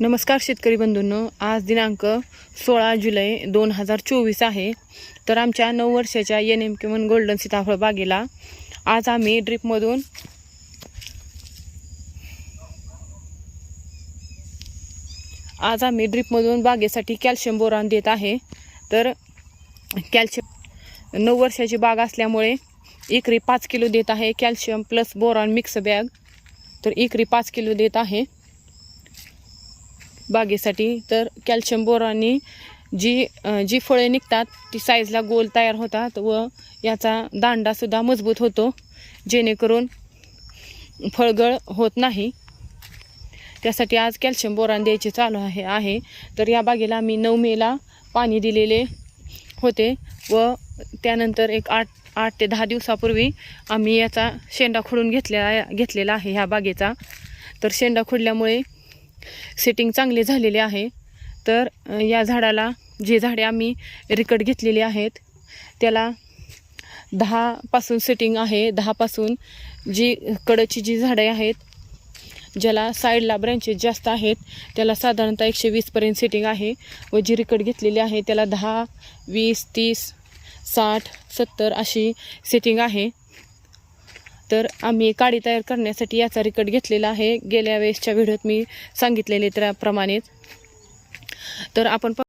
नमस्कार शेतकरी बंधूंनो आज दिनांक सोळा जुलै दोन हजार चोवीस आहे. तर आमच्या नऊ वर्षाच्या एन एम किमन गोल्डन सीताफळ बागेला आज आम्ही ड्रिपमधून आज आम्ही ड्रिपमधून बागेसाठी कॅल्शियम बोरान देत आहे. तर कॅल्शियम नऊ वर्षाची बाग असल्यामुळे एकरी पाच किलो देत आहे. Calcium plus boron mix bag तर एकरी पाच किलो देत आहे. बागेसाठी तर कॅल्शियम बोरानी जी जी फळे निघतात ती साईजला गोल तयार होतात व याचा दांडासुद्धा मजबूत होतो. जेणेकरून फळगळ होत नाही. त्यासाठी आज कॅल्शियम बोरान द्यायचे चालू आहे आहे. तर या बागेला मी नऊ मेला पाणी दिलेले होते व त्यानंतर एक आठ आठ ते दहा दिवसापूर्वी आम्ही याचा शेंडा खोडून घेतलेला घेतलेला आहे ह्या बागेचा. तर शेंडा खोडल्यामुळे सेटिंग चांगली झालेली आहे. तर या झाडाला जे झाडे आम्ही रिकट घेतलेली आहेत त्याला दहापासून सेटिंग आहे. दहापासून जी कडची जी झाडे आहेत ज्याला साईडला ब्रँचेस जास्त आहेत त्याला साधारणतः एकशे वीसपर्यंत सेटिंग आहे. व जी रिकट घेतलेली आहे त्याला दहा वीस तीस साठ सत्तर अशी सेटिंग आहे. तर आम्ही काडी तयार करण्यासाठी याचा रिकट घेतलेला आहे. गेल्या वेळेसच्या व्हिडिओत मी सांगितलेले त्याप्रमाणेच. तर आपण